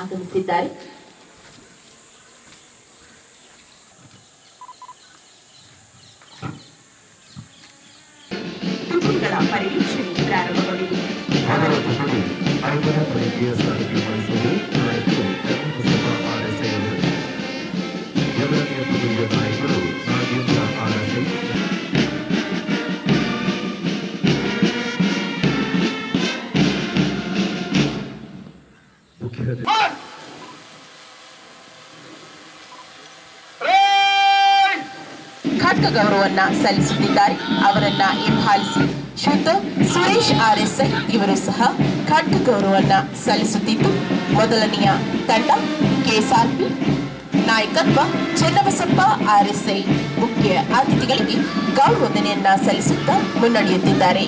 ಆಗಮಿಸಿದ್ದಾರೆ ತುಕುಗಳ ಪರಿವೀಕ್ಷಣೆ ಪ್ರಾರಂಭಗೊಂಡಿದೆ ಖಡ್ಗ ಗೌರವನ್ನ ಸಲ್ಲಿಸುತ್ತಿದ್ದಾರೆ. ಅವರನ್ನ ಹಿಂಬಾಲಿಸಿ ಶುದ್ಧ ಸುರೇಶ್ ಆರ್ಎಸ್ಐ ಇವರು ಸಹ ಖಡ್ಗ ಗೌರವನ್ನ ಸಲ್ಲಿಸುತ್ತಿದ್ದು, ಮೊದಲನೆಯ ತಂಡ ಕೆಎಸ್ಆರ್ಪಿ, ನಾಯಕತ್ವ ಚೆನ್ನಬಸಪ್ಪ ಐ ಮುಖ್ಯ ಅತಿಥಿಗಳಿಗೆ ಗೌರವಧನೆಯನ್ನ ಸಲ್ಲಿಸುತ್ತಾ ಮುನ್ನಡೆಯುತ್ತಿದ್ದಾರೆ.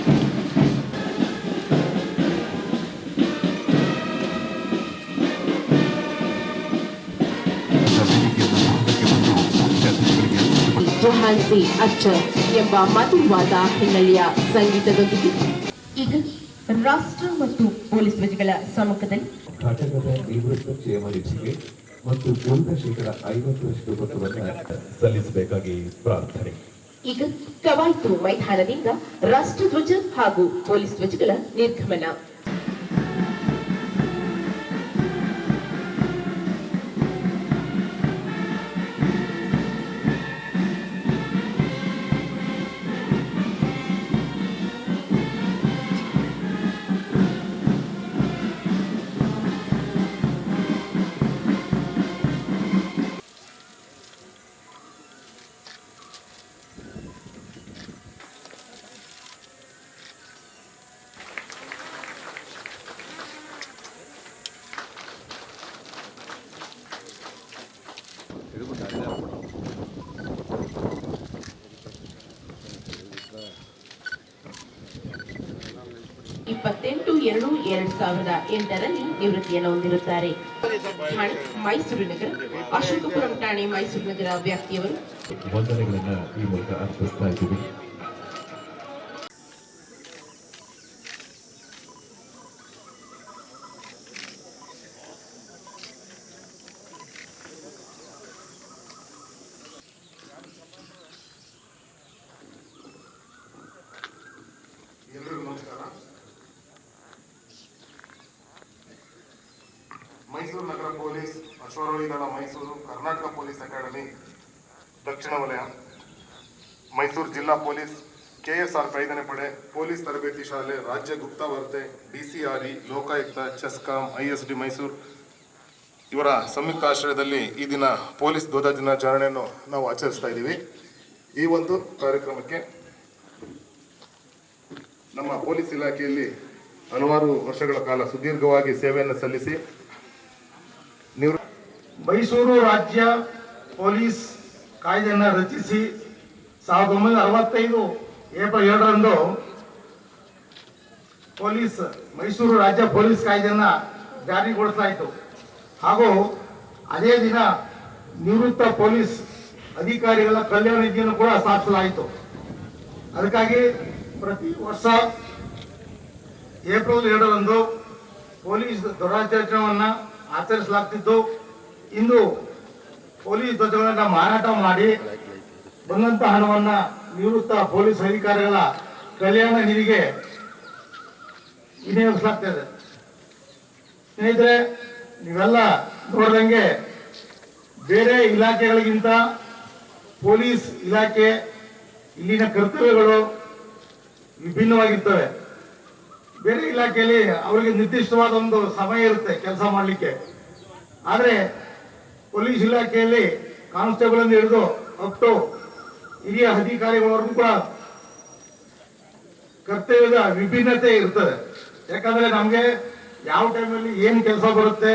ಜೊಹಾನ್ಸಿ ಅಚ್ಚ ಎಂಬ ಮಧುರವಾದ ಹಿನ್ನೆಲೆಯ ಸಂಗೀತದೊಂದಿಗೆ ಈಗ ರಾಷ್ಟ್ರ ಮತ್ತು ಪೊಲೀಸ್ ಧ್ವಜಗಳ ಸಮ್ಮುಖದಲ್ಲಿ. ಘಟಕದ ನಿವೃತ್ತ ಕ್ಷೇಮನಿಧಿಗೆ ಮತ್ತು ಪೂರ್ಣ ಶೇಕಡ ಐವತ್ತರಷ್ಟು ಮೊತ್ತವನ್ನು ಸಲ್ಲಿಸಬೇಕಾಗಿ ಪ್ರಾರ್ಥನೆ. ಈಗ ಕವಾಯ್ತು ಮೈದಾನದಿಂದ ರಾಷ್ಟ್ರಧ್ವಜ ಹಾಗೂ ಪೊಲೀಸ್ ಧ್ವಜಗಳ ನಿರ್ಗಮನ. ಇಪ್ಪತ್ತೆಂಟು ಎರಡು ಎರಡ್ ಸಾವಿರದ ಎಂಟರಲ್ಲಿ ನಿವೃತ್ತಿಯನ್ನು ಹೊಂದಿರುತ್ತಾರೆ. ಮೈಸೂರು ನಗರ, ಅಶೋಕಪುರಂ ಠಾಣೆ ಮೈಸೂರು ನಗರ ವ್ಯಾಪ್ತಿಯವರು. ಈ ಮೂಲಕ ಅರ್ಪಿಸ್ತಾ ಇದ್ದೀವಿ. ಮೈಸೂರು ನಗರ ಪೊಲೀಸ್ ಅಶ್ವರೋಹಿ ದಳ ಮೈಸೂರು ಕರ್ನಾಟಕ ಪೊಲೀಸ್ ಅಕಾಡೆಮಿ ದಕ್ಷಿಣ ವಲಯ, ಮೈಸೂರು ಜಿಲ್ಲಾ ಪೊಲೀಸ್ ಕೆಎಸ್ಆರ್ ಐದನೇ ಪಡೆ ಪೊಲೀಸ್ ತರಬೇತಿ ಶಾಲೆ ರಾಜ್ಯ ಗುಪ್ತವಾರ್ತೆ DCRE, Lokayukta, CESCOM, ISD Mysuru. ಇವರ ಸಂಯುಕ್ತ ಆಶ್ರಯದಲ್ಲಿ ಈ ದಿನ ಪೊಲೀಸ್ ಧ್ವಜ ದಿನಾಚರಣೆಯನ್ನು ನಾವು ಆಚರಿಸ್ತಾ ಇದ್ದೀವಿ. ಈ ಒಂದು ಕಾರ್ಯಕ್ರಮಕ್ಕೆ ನಮ್ಮ ಪೊಲೀಸ್ ಇಲಾಖೆಯಲ್ಲಿ ಹಲವಾರು ವರ್ಷಗಳ ಕಾಲ ಸುದೀರ್ಘವಾಗಿ ಸೇವೆಯನ್ನು ಸಲ್ಲಿಸಿ ನಿವೃ ಮೈಸೂರು ರಾಜ್ಯ ಪೊಲೀಸ್ ಕಾಯ್ದೆಯನ್ನು ರಚಿಸಿ ಸಾವಿರದ ಒಂಬೈನೂರ ಅರವತ್ತೈದು ಏಪ್ರಿಲ್ ಎರಡರಂದು ಪೊಲೀಸ್, ಮೈಸೂರು ರಾಜ್ಯ ಪೊಲೀಸ್ ಕಾಯ್ದೆಯನ್ನ ಜಾರಿಗೊಳಿಸಲಾಯಿತು. ಹಾಗೂ ಅದೇ ದಿನ ನಿವೃತ್ತ ಪೊಲೀಸ್ ಅಧಿಕಾರಿಗಳ ಕಲ್ಯಾಣ ನಿಧಿಯನ್ನು ಕೂಡ ಸ್ಥಾಪಿಸಲಾಯಿತು. ಅದಕ್ಕಾಗಿ ಪ್ರತಿ ವರ್ಷ ಏಪ್ರಿಲ್ ಎರಡರಂದು ಪೊಲೀಸ್ ಧ್ವಜಾಚರಣೆಯನ್ನು ಆಚರಿಸಲಾಗ್ತಿದ್ದು. ಇಂದು ಪೊಲೀಸ್ ಧ್ವಜಗಳನ್ನ ಮಾರಾಟ ಮಾಡಿ ಬಂದಂತ ಹಣವನ್ನ ನಿವೃತ್ತ ಪೊಲೀಸ್ ಅಧಿಕಾರಿಗಳ ಕಲ್ಯಾಣ ನಿಧಿಗೆ ವಿನಿಯೋಗಿಸಲಾಗ್ತದೆ ಸ್ನೇಹಿತರೆ, ನೀವೆಲ್ಲ ನೋಡ್ದಂಗೆ ಬೇರೆ ಇಲಾಖೆಗಳಿಗಿಂತ ಪೊಲೀಸ್ ಇಲಾಖೆ ಇಲ್ಲಿನ ಕರ್ತವ್ಯಗಳು ವಿಭಿನ್ನವಾಗಿರ್ತವೆ. ಬೇರೆ ಇಲಾಖೆಯಲ್ಲಿ ಅವರಿಗೆ ನಿರ್ದಿಷ್ಟವಾದ ಒಂದು ಸಮಯ ಇರುತ್ತೆ ಕೆಲಸ ಮಾಡಲಿಕ್ಕೆ. ಆದರೆ ಪೊಲೀಸ್ ಇಲಾಖೆಯಲ್ಲಿ ಕಾನ್ಸ್ಟೇಬಲ್ ಅಂತ ಹಿಡಿದು ಅಪ್ ಟು ಹಿರಿಯ ಅಧಿಕಾರಿಗಳವರೆಗೂ ಕೂಡ ಕರ್ತವ್ಯದ ವಿಭಿನ್ನತೆ ಇರ್ತದೆ. ಯಾಕಂದ್ರೆ ನಮಗೆ ಯಾವ ಟೈಮಲ್ಲಿ ಏನು ಕೆಲಸ ಬರುತ್ತೆ,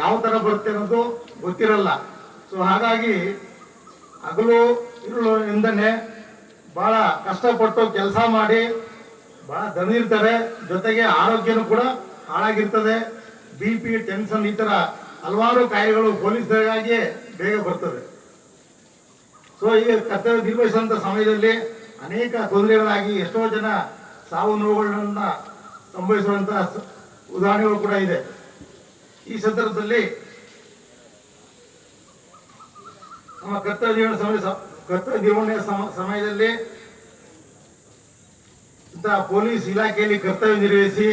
ಯಾವ ತರ ಬರುತ್ತೆ ಅನ್ನೋದು ಗೊತ್ತಿರಲ್ಲ. ಸೊ ಹಾಗಾಗಿ ಹಗಲು, ಇರುಳು ಎಂದನೆ ಬಹಳ ಕಷ್ಟಪಟ್ಟು ಕೆಲಸ ಮಾಡಿ ಬಹಳ ದಣಿರ್ತಾರೆ ಜೊತೆಗೆ ಆರೋಗ್ಯನೂ ಕೂಡ ಹಾಳಾಗಿರ್ತದೆ. ಬಿ ಪಿ ಟೆನ್ಷನ್ ಈ ತರ ಹಲವಾರು ಕಾಯಿಲೆಗಳು ಪೊಲೀಸರಿಗಾಗಿಯೇ ಬೇಗ ಬರ್ತದೆ. ಸೊ ಈ ಕರ್ತವ್ಯ ನಿರ್ವಹಿಸುವಂತ ಸಮಯದಲ್ಲಿ ಅನೇಕ ತೊಂದರೆಗಳಾಗಿ ಎಷ್ಟೋ ಜನ ಸಾವು ನೋವುಗಳನ್ನ ಸಂಭವಿಸುವಂತ ಉದಾಹರಣೆಗಳು ಕೂಡ ಇದೆ. ಈ ಸಂದರ್ಭದಲ್ಲಿ ನಮ್ಮ ಕರ್ತವ್ಯ ಜೀವನ ಸಮಯ ಕರ್ತವ್ಯ ನಿರ್ವಹಣೆಯ ಸಮ- ಸಮಯದಲ್ಲಿ ಇಂತಹ ಪೊಲೀಸ್ ಇಲಾಖೆಯಲ್ಲಿ ಕರ್ತವ್ಯ ನಿರ್ವಹಿಸಿ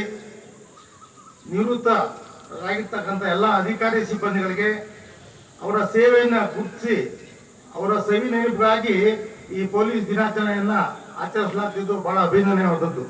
ನಿವೃತ್ತರಾಗಿರ್ತಕ್ಕಂಥ ಎಲ್ಲ ಅಧಿಕಾರಿ ಸಿಬ್ಬಂದಿಗಳಿಗೆ ಅವರ ಸೇವೆಯನ್ನು ಗುರುತಿಸಿ ಅವರ ಸವಿ ನೆನಪಿಗಾಗಿ ಈ ಪೊಲೀಸ್ ದಿನಾಚರಣೆಯನ್ನ ಆಚರಿಸಲಾಗ್ತಿದ್ದು ಬಹಳ ಅಭಿನಂದನೆಯಾದದ್ದು